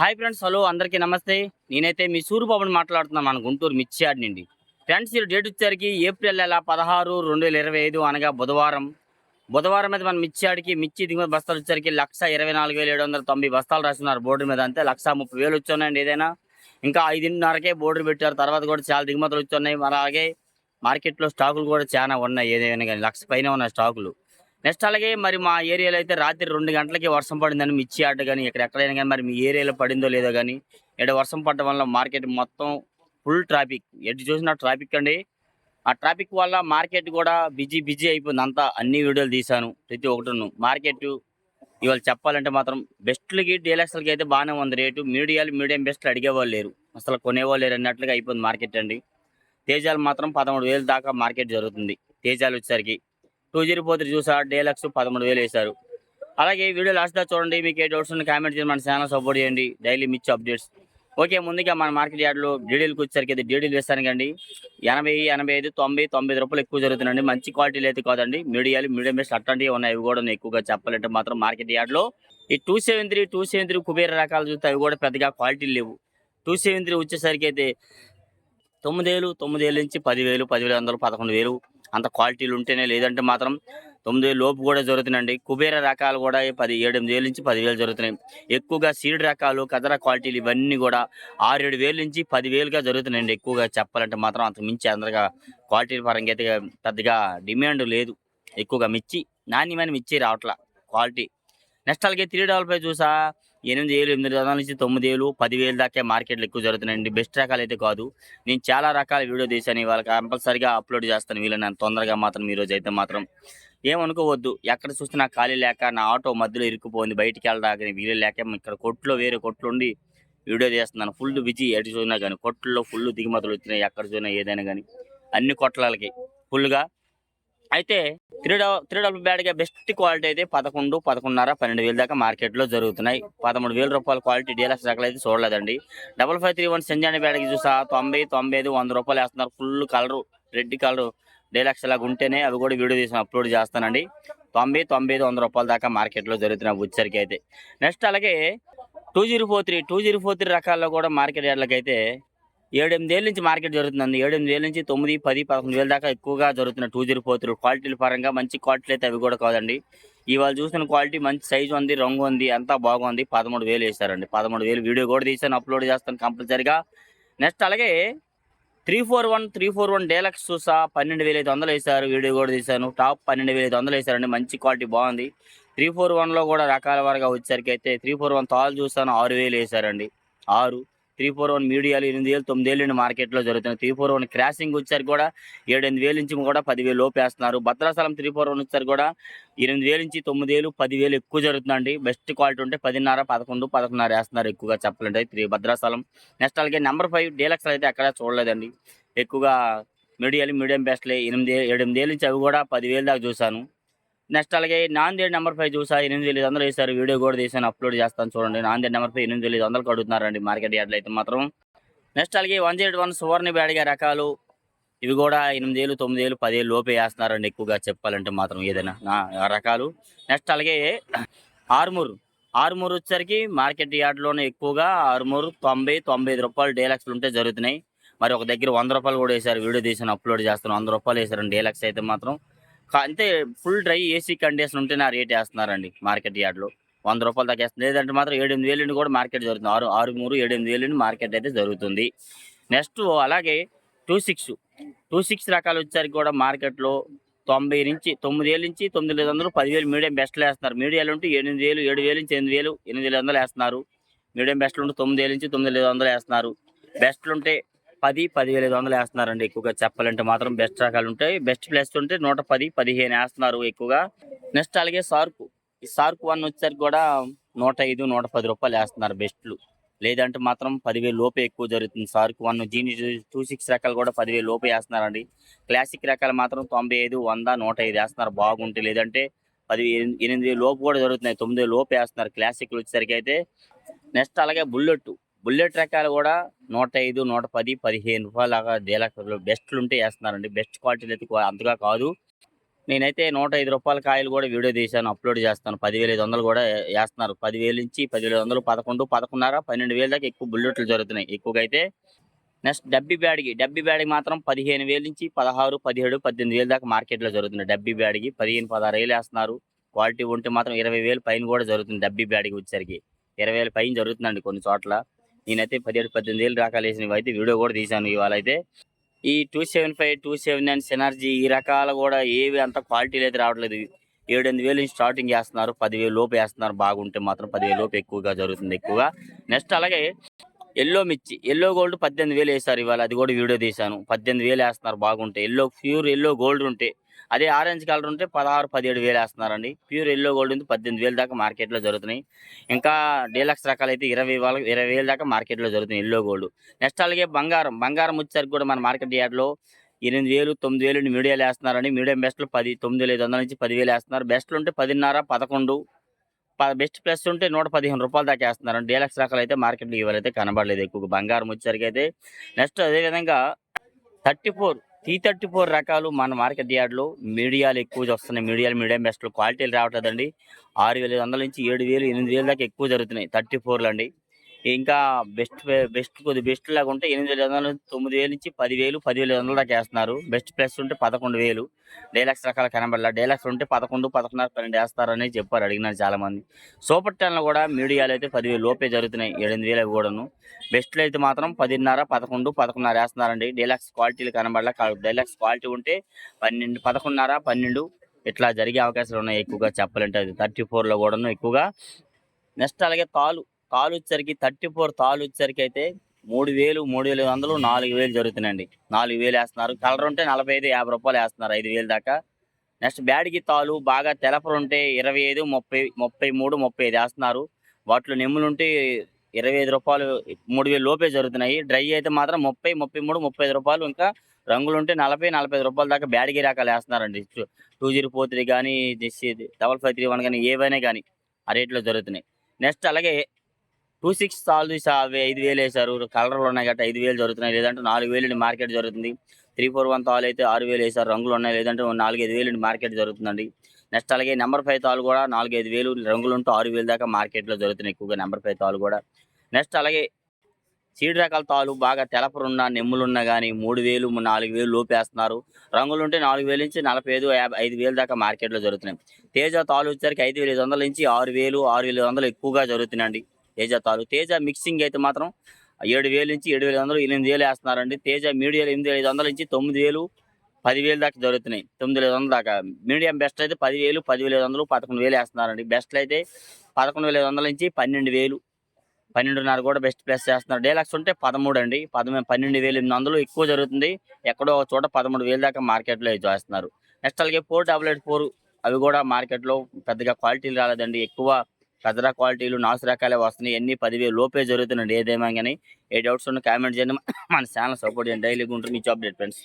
Hi friends hello అందరికీ నమస్తే. నేనైతే మీ సూర్యబాబుని మాట్లాడుతున్నాను మన గుంటూరు మిర్చియాడ్ నుండి. ఫ్రెండ్స్ ఈ డేట్ వచ్చేసరికి ఏప్రిల్ నెల పదహారు రెండు వేల ఇరవై ఐదు అనగా బుధవారం. బుధవారం మీద మన మిర్చియాడికి మిర్చి దిగుమతి బస్తాలు వచ్చేసరికి లక్ష ఇరవై నాలుగు వేల ఏడు వందల తొంభై బస్తాలు రాస్తున్నారు. బోర్డు మీద అంతే లక్ష ముప్పై వేలు వచ్చున్నాయండి ఏదైనా. ఇంకా ఐదున్నరకే బోర్డు పెట్టారు. తర్వాత కూడా చాలా దిగుమతులు వచ్చున్నాయి మరి అలాగే మార్కెట్లో స్టాకులు కూడా చాలా ఉన్నాయి. ఏదైనా కానీ లక్ష పైన ఉన్నాయి స్టాకులు నెక్స్ట్ అలాగే మరి మా ఏరియాలో అయితే రాత్రి రెండు గంటలకి వర్షం పడిందని మిర్చి ఆట కానీ ఇక్కడ ఎక్కడైనా కానీ మరి మీ ఏరియాలో పడిందో లేదో కానీ ఇక్కడ వర్షం పడడం వల్ల మార్కెట్ మొత్తం ఫుల్ ట్రాఫిక్ ఎటు చూసినా ట్రాఫిక్ అండి. ఆ ట్రాఫిక్ వల్ల మార్కెట్ కూడా బిజీ బిజీ అయిపోయింది. అంతా అన్ని వీడియోలు తీశాను ప్రతి ఒక్కటిను. మార్కెట్ ఇవాళ చెప్పాలంటే మాత్రం బెస్ట్లకి డీలక్స్లకి అయితే బాగానే ఉంది రేటు. మీడియాలు మీడియం బెస్ట్లు అడిగేవాళ్ళు లేరు. అసలు కొనేవాళ్ళు లేరు అన్నట్లుగా అయిపోయింది మార్కెట్ అండి. తేజాలు మాత్రం పదమూడు వేలు దాకా మార్కెట్ జరుగుతుంది. తేజాలు వచ్చేసరికి టూ జీరో ఫోర్ త్రీ చూసా డేలక్స్ పదమూడు వేలు వేశారు. అలాగే వీడియో లాస్ట్ దాకా చూడండి మీకు ఏ డౌట్స్ ఉన్న కామెంట్ చేసి మన ఛానల్ సపోర్ట్ చేయండి. డైలీ మిచ్ అప్డేట్స్ ఓకే ముందుగా మన మార్కెట్ యార్డ్లో డీడీలకు వచ్చేసరికి అయితే డీడీలు వేస్తాను కండి ఎనభై ఎనభై ఐదు తొంభై తొంభై రూపాయలు ఎక్కువ జరుగుతుందండి. మంచి క్వాలిటీలు అయితే కాదండి. మీడియాలు మీడియం బెస్ట్ అట్లాంటివి ఉన్నాయి. అవి కూడా ఎక్కువగా చెప్పాలంటే మాత్రం మార్కెట్ యార్డ్లో. ఈ two seven three two seven three Kubera రకాలు చూస్తే అవి కూడా పెద్దగా క్వాలిటీ లేవు. టూ సెవెన్ త్రీ వచ్చేసరికి అయితే తొమ్మిది వేలు తొమ్మిది వేలు నుంచి పదివేలు పదివేల వందలు పదకొండు వేలు అంత క్వాలిటీలు ఉంటేనే లేదంటే మాత్రం తొమ్మిది వేలు లోపు కూడా జరుగుతున్నాయండి. కుబేర రకాలు కూడా పది ఏడెనిమిది వేలు నుంచి పదివేలు జరుగుతున్నాయి. ఎక్కువగా సీడ్ రకాలు కదర క్వాలిటీలు ఇవన్నీ కూడా ఆరు ఏడు వేలు నుంచి పదివేలుగా జరుగుతున్నాయండి. ఎక్కువగా చెప్పాలంటే మాత్రం అంత మించి అందరిగా క్వాలిటీ పరంగా అయితే పెద్దగా డిమాండ్ లేదు. ఎక్కువగా మిర్చి నాణ్యమైన మిర్చి రావట్లా క్వాలిటీ. నెక్స్ట్ అలాగే త్రీ డబల్ ఫైవ్ చూసా. ఎనిమిది వేలు ఎనిమిది వందల నుంచి తొమ్మిది వేలు పదివేలు దాకా మార్కెట్లు ఎక్కువ జరుగుతున్నాయండి. బెస్ట్ రకాలు అయితే కాదు. నేను చాలా రకాల వీడియో తీశాను. ఇవాళ కంపల్సరిగా అప్లోడ్ చేస్తాను. వీళ్ళని తొందరగా మాత్రం ఈ రోజు అయితే మాత్రం ఏమనుకోవద్దు. ఎక్కడ చూసినా ఖాళీ లేక నా ఆటో మధ్యలో ఇరుక్కుపోయింది. బయటికి వెళ్ళడానికి వీలు లేక ఇక్కడ కొట్లో వేరే కొట్లు ఉండి వీడియో చేస్తున్నాను ఫుల్ బిజీ ఎటు చూసినా కానీ కొట్లలో ఫుల్ దిగుమతులు వచ్చినాయి. ఎక్కడ చూసినా ఏదైనా కానీ అన్ని కొట్లకి ఫుల్గా అయితే త్రీ డబల్ త్రీ డబుల్ బ్యాడ్గా బెస్ట్ క్వాలిటీ అయితే పదకొండు పదకొండున్నర పన్నెండు వేల దాకా మార్కెట్లో జరుగుతున్నాయి. పదమూడు వేల రూపాయల క్వాలిటీ డీలక్స్ రకాలు అయితే చూడలేదండి. డబల్ ఫైవ్ త్రీ వన్ సెంజాని బ్యాడ్కి చూసా తొంభై తొంభై ఐదు వంద రూపాయలు వేస్తున్నారు. Full colour red colour deluxe లాగా ఉంటేనే అవి కూడా వీడియో తీసి అప్లోడ్ చేస్తానండి. తొంభై తొంభై ఐదు వంద రూపాయల దాకా మార్కెట్లో జరుగుతున్నాయి ఉచ్చరికి అయితే నెక్స్ట్ అలాగే two zero four three two zero four three రకాల్లో కూడా మార్కెట్ యార్డ్లకి అయితే ఏడెనిమిదేళ్ళ నుంచి మార్కెట్ జరుగుతుంది ఏడెనిమిదేళ్ళ నుంచి తొమ్మిది పది పదకొండు వేల దాకా ఎక్కువగా జరుగుతున్నాయి టూ జీరో ఫోర్ త్రీ క్వాలిటీల పరంగా మంచి క్వాలిటీలు అయితే అవి కూడా కాదండి. ఇవాళ చూసిన క్వాలిటీ మంచి సైజు ఉంది రంగు ఉంది అంతా బాగుంది. పదమూడు వేలు వేసారండి పదమూడు వేలు వీడియో కూడా తీసాను అప్లోడ్ చేస్తాను కంపల్సరీగా. నెక్స్ట్ అలాగే three four one three four one deluxe చూసా పన్నెండు వేల ఐదు వందలు వేశారు వీడియో కూడా తీశాను. టాప్ పన్నెండు వేల ఐదు వందలు వేశారండి. మంచి క్వాలిటీ బాగుంది. త్రీ ఫోర్ వన్లో కూడా రకాల వరగా వచ్చేసరికి అయితే త్రీ ఫోర్ వన్ తాలు చూసాను ఆరు వేలు వేశారండి. ఆరు త్రీ ఫోర్ వన్ మీడియాలు ఎనిమిది వేలు తొమ్మిది వేలు మార్కెట్లో జరుగుతున్నాయి. త్రీ ఫోర్ వన్ క్రాసింగ్ వచ్చేసరికి కూడా. ఏడెనిమిది వేల నుంచి కూడా పదివేలు లోపేస్తున్నారు. భద్రాచలం త్రీ ఫోర్ వన్ వచ్చేసరికి కూడా. ఎనిమిది వేల నుంచి తొమ్మిది వేలు పదివేలు ఎక్కువ జరుగుతుందండి. బెస్ట్ క్వాలిటీ ఉంటే పదిన్నర పదకొండు పదకొండున్నర వేస్తున్నారు ఎక్కువగా చెప్పాలంటే త్రీ భద్రాచలం. నెక్స్ట్ అలాగే నెంబర్ ఫైవ్ డీలక్స్ అయితే ఎక్కడ చూడలేదండి. ఎక్కువగా మీడియాలు మీడియం బెస్ట్లే. ఎనిమిది ఎనిమిది వేలు నుంచి అవి కూడా పదివేలు దాకా చూశాను. నెక్స్ట్ అలాగే నాందేడ్ నెంబర్ ఫైవ్ చూసా ఎనిమిది వేలు వందలు వేశారు. వీడియో కూడా తీసాను అప్లోడ్ చేస్తాను చూడండి. నాందేడ్ నెంబర్ ఫైవ్ ఎనిమిది వేల వందలు కడుగుతున్నారండి మార్కెట్ యార్డ్లో అయితే మాత్రం. నెక్స్ట్ అలాగే వన్ జీరో వన్ సువర్ణ బ్యాడ్గా రకాలు. ఇవి కూడా ఎనిమిది వేలు తొమ్మిది వేలు పదివేలు లోపే వేస్తున్నారండి ఎక్కువగా చెప్పాలంటే మాత్రం ఏదైనా. నా- రకాలు. నెక్స్ట్ అలాగే ఆర్మూర్. ఆర్మూర్ వచ్చేసరికి మార్కెట్ యార్డ్లోనే ఎక్కువగా ఆర్మూర్ తొంభై తొంభై ఐదు రూపాయలు డేలక్స్లు ఉంటే జరుగుతున్నాయి. మరి ఒక దగ్గర వంద రూపాయలు కూడా వేశారు. వీడియో తీసాను అప్లోడ్ చేస్తాను. వంద రూపాయలు వేశారండి డేలక్స్ అయితే మాత్రం. అంతే ఫుల్ డ్రై ఏసీ కండిషన్ ఉంటే నా రేట్ వేస్తున్నారండి మార్కెట్ యార్డ్లో. వంద రూపాయలు దాకా వేస్తుంది లేదంటే మాత్రం ఏడు ఎనిమిది వేలు కూడా మార్కెట్ జరుగుతుంది. ఆరు ఆరు మూడు ఏడు ఎనిమిది వేలు మార్కెట్ అయితే జరుగుతుంది. నెక్స్ట్ అలాగే టూ సిక్స్ టూ సిక్స్ రకాలు వచ్చేసరికి కూడా మార్కెట్లో తొంభై నుంచి తొమ్మిది వేల నుంచి తొమ్మిది వేల వందలు పదివేలు మీడియం బెస్ట్లు వేస్తున్నారు. మీడియాలు ఉంటే ఎనిమిది వేలు ఏడు వేలు నుంచి ఎనిమిది వేలు ఎనిమిది వేల వందలు వేస్తున్నారు. మీడియం బెస్ట్లు ఉంటే తొమ్మిది వేలు నుంచి తొమ్మిది ఐదు వందలు వేస్తున్నారు. బెస్ట్లు ఉంటే పది పదివేల ఐదు వందలు వేస్తున్నారండి ఎక్కువగా చెప్పాలంటే మాత్రం బెస్ట్ రకాలు ఉంటాయి. బెస్ట్ ప్లస్ ఉంటే నూట పది పదిహేను వేస్తున్నారు ఎక్కువగా. నెక్స్ట్ అలాగే సార్కు ఈ సార్కు వన్ వచ్చేసరికి కూడా నూట ఐదు నూట పది రూపాయలు వేస్తున్నారు బెస్ట్లు లేదంటే మాత్రం పదివేలు లోపే ఎక్కువ జరుగుతుంది. సార్కు వన్ జీని టూ సిక్స్ రకాలు కూడా పదివేలు లోపే వేస్తున్నారండి. క్లాసిక్ రకాలు మాత్రం తొంభై ఐదు వంద నూట ఐదు వేస్తున్నారు. బాగుంటే లేదంటే పది ఎనిమిది వేలు లోపు కూడా జరుగుతున్నాయి. తొమ్మిది లోపు వేస్తున్నారు. క్లాసిక్లు వచ్చేసరికి అయితే. నెక్స్ట్ అలాగే బుల్లెట్ బుల్లెట్ రకాలు కూడా నూట ఐదు నూట పది పదిహేను రూపాయలు దాకా బెస్ట్లు ఉంటే వేస్తున్నారండి. బెస్ట్ క్వాలిటీలు అయితే అంతగా కాదు. నేనైతే నూట ఐదు రూపాయల కాయలు కూడా వీడియో తీశాను అప్లోడ్ చేస్తాను. పదివేల ఐదు వందలు కూడా వేస్తున్నారు. పదివేల నుంచి పదివేల ఐదు వందలు పదకొండు పదకొండున్నర పన్నెండు వేల దాకా ఎక్కువ బుల్లెట్లు జరుగుతున్నాయి. ఎక్కువగా అయితే నెక్స్ట్ డబ్బీ బ్యాడ్కి డబ్బీ బ్యాడ్కి మాత్రం పదిహేను వేల నుంచి పదహారు పదిహేడు పద్దెనిమిది వేల దాకా మార్కెట్లో జరుగుతుంది డబ్బీ బ్యాడ్కి పదిహేను పదహారు వేలు వేస్తున్నారు. క్వాలిటీ ఉంటే మాత్రం ఇరవై వేలు పైన కూడా జరుగుతుంది డబ్బీ బ్యాడ్కి వచ్చేసరికి. ఇరవై వేల పైన జరుగుతుందండి కొన్ని చోట్ల. నేనైతే పదిహేడు పద్దెనిమిది వేలు రకాలు వేసినవి అయితే వీడియో కూడా తీశాను ఇవాళ అయితే. ఈ two seven five two seven nine synergy ఈ రకాలు కూడా ఏవి అంత క్వాలిటీలు అయితే రావట్లేదు. ఏడు ఎనిమిది వేలు నుంచి స్టార్టింగ్ చేస్తున్నారు పదివేలు లోపు వేస్తున్నారు. బాగుంటే మాత్రం పదివేలు లోపు ఎక్కువగా జరుగుతుంది ఎక్కువగా. నెక్స్ట్ అలాగే ఎల్లో మిర్చి ఎల్లో గోల్డ్ పద్దెనిమిది వేలు వేస్తారు ఇవాళ. అది కూడా వీడియో తీశాను. పద్దెనిమిది వేలు వేస్తున్నారు బాగుంటే. ఎల్లో ప్యూర్ ఎల్లో గోల్డ్ ఉంటే అదే ఆరెంజ్ కలర్ ఉంటే పదహారు పదిహేడు వేలు వేస్తున్నారండి. ప్యూర్ ఎల్లో గోల్డ్ ఉంది పద్దెనిమిది వేలు దాకా మార్కెట్లో జరుగుతున్నాయి. ఇంకా డీలక్స్ రకాలు అయితే ఇరవై వేల ఇరవై వేలు దాకా మార్కెట్లో జరుగుతున్నాయి ఎల్లో గోల్డ్. నెక్స్ట్ అలాగే బంగారం. బంగారం వచ్చేసరికి కూడా మన మార్కెట్ యార్డ్లో ఎనిమిది వేలు తొమ్మిది వేలు మీడియాలు వేస్తున్నారండి. మీడియం బెస్ట్లు పది తొమ్మిది వేల ఐదు వందల నుంచి పదివేలు వేస్తున్నారు. బెస్ట్లు ఉంటే పదిన్నర పదకొండు. ప- బెస్ట్ ప్లస్ ఉంటే నూట పదిహేను రూపాయలు దాకా వేస్తున్నారు డీలక్స్ రకాలు అయితే మార్కెట్లో ఇవాళైతే కనబడలేదు ఎక్కువ బంగారం వచ్చేసరికి అయితే నెక్స్ట్ అదేవిధంగా thirty four T thirty four రకాలు మన మార్కెట్ యార్డ్లో మీడియాలు ఎక్కువ వస్తున్నాయి మీడియాలు మీడియం బెస్ట్లు క్వాలిటీలు రావట్లేదండి. ఆరు వేల ఐదు వందల నుంచి ఏడు వేలు ఎనిమిది వేలు దాకా ఎక్కువ జరుగుతున్నాయి. థర్టీ ఫోర్లు అండి ఇంకా బెస్ట్ బెస్ట్ కొద్ది బెస్ట్ లాగా ఉంటే ఎనిమిది వేల ఐదు వందల తొమ్మిది వేలు నుంచి పదివేలు పదివేల ఐదు వందల దాకా వేస్తున్నారు బెస్ట్ ప్లస్ ఉంటే పదకొండు వేలు. డైలాక్స్ రకాల కనబడాల. డైలాక్స్ ఉంటే పదకొండు పదకొండున్నర పన్నెండు వేస్తారని చెప్పారు అడిగినారు చాలామంది. సూపర్ టెన్లో కూడా మీడియాలో అయితే పదివేలు లోపే జరుగుతున్నాయి. ఎనిమిది వేలు అవి కూడాను. బెస్ట్లో అయితే మాత్రం పదిన్నర పదకొండు పదకొండున్నర వేస్తున్నారండి. డైలాక్స్ క్వాలిటీలు కనబడలా. డైలాక్స్ క్వాలిటీ ఉంటే పన్నెండు పదకొండున్నర పన్నెండు ఇట్లా జరిగే అవకాశాలు ఉన్నాయి ఎక్కువగా చెప్పాలంటే. అది థర్టీ ఫోర్లో కూడాను ఎక్కువగా. నెక్స్ట్ అలాగే తాలు. కాలు వచ్చేసరికి థర్టీ ఫోర్ తాలు వచ్చేసరికి అయితే మూడు వేలు మూడు వేల ఐదు వందలు నాలుగు వేలు జరుగుతున్నాయండి. నాలుగు వేలు వేస్తున్నారు. కలర్ ఉంటే నలభై ఐదు యాభై రూపాయలు వేస్తున్నారు ఐదు వేలు దాకా. నెక్స్ట్ బ్యాడ్కి తాలు బాగా తెలపరు ఉంటే ఇరవై ఐదు ముప్పై ముప్పై మూడు ముప్పై ఐదు వేస్తున్నారు. వాటిలో నెమ్ములుంటే ఇరవై ఐదు రూపాయలు మూడు వేలు లోపే జరుగుతున్నాయి. డ్రై అయితే మాత్రం ముప్పై ముప్పై మూడు ముప్పై ఐదు రూపాయలు. ఇంకా రంగులు ఉంటే నలభై నలభై ఐదు రూపాయల దాకా బ్యాడ్కి రకాలు వేస్తున్నారండి. టూ జీరో ఫోర్ త్రీ కానీ డబల్ ఫైవ్ త్రీ వన్ కానీ ఏవైనా కానీ ఆ రేట్లో జరుగుతున్నాయి. నెక్స్ట్ అలాగే టూ సిక్స్ సాల్వ్ అవి ఐదు వేలు వేశారు. కలర్లు ఉన్నాయి కాబట్టి ఐదు వేలు జరుగుతున్నాయి. లేదంటే నాలుగు వేలు మార్కెట్ జరుగుతుంది. త్రీ ఫోర్ వన్ తాలు అయితే ఆరు వేలు వేశారు. రంగులు ఉన్నాయి. లేదంటే నాలుగు ఐదు వేలు మార్కెట్ జరుగుతుందండి. నెక్స్ట్ అలాగే నెంబర్ ఫైవ్ తాలు కూడా నాలుగు ఐదు వేలు రంగులు ఉంటూ ఆరు వేలు దాకా మార్కెట్లో జరుగుతున్నాయి ఎక్కువగా నెంబర్ ఫైవ్ తాలు కూడా. నెక్స్ట్ అలాగే సీడ్ రకాల తాలు బాగా తెలపరున్న నెమ్ములున్నా కానీ మూడు వేలు నాలుగు వేలు లోపేస్తున్నారు. రంగులు ఉంటే నాలుగు వేలు నుంచి నలభై ఐదు యాభై ఐదు వేలు దాకా మార్కెట్లో జరుగుతున్నాయి. తేజ తాలు వచ్చేసరికి ఐదు వేల ఐదు వందల నుంచి ఆరు వేలు ఆరు వేల ఐదు వందలు ఎక్కువగా జరుగుతున్నాయండి. తేజ తాలు తేజ మిక్సింగ్ అయితే మాత్రం ఏడు వేలు నుంచి ఏడు వేల ఐదు వందలు ఎనిమిది వేలు వేస్తున్నారండి. తేజ మీడియం ఎనిమిది వేల ఐదు వందల నుంచి తొమ్మిది వేలు పదివేలు దాకా జరుగుతున్నాయి. తొమ్మిది వేల ఐదు వందల దాకా. మీడియం బెస్ట్ అయితే పదివేలు పదివేల ఐదు వందలు పదకొండు వేలు వేస్తున్నారండి. బెస్ట్లు అయితే పదకొండు వేల ఐదు వందల నుంచి పన్నెండు వేలు పన్నెండున్నర కూడా బెస్ట్ ప్లేస్ చేస్తున్నారు. డైలాక్స్ ఉంటే పదమూడు అండి. పదమూడు పన్నెండు వేలు ఎనిమిది వందలు ఎక్కువ జరుగుతుంది. ఎక్కడో ఒక చోట పదమూడు వేలు దాకా మార్కెట్లో చేస్తున్నారు. నెక్స్ట్ అలాగే ఫోర్ డబల్ ఎయిట్ ఫోర్ అవి కూడా మార్కెట్లో పెద్దగా క్వాలిటీలు రాలేదండి. ఎక్కువ పెద్దరా క్వాలిటీలు నాసు రకాలే వస్తున్నాయి. ఎన్ని పదివేలు లోపే జరుగుతున్నాయి ఏదేమో కానీ ఏ డౌట్స్ ఉన్న కామెంట్ చేయండి. మన ఛానల్ సపోర్ట్ చేయండి. డైలీ ఉంటుంది మీ అప్డేట్ ఫ్రెండ్స్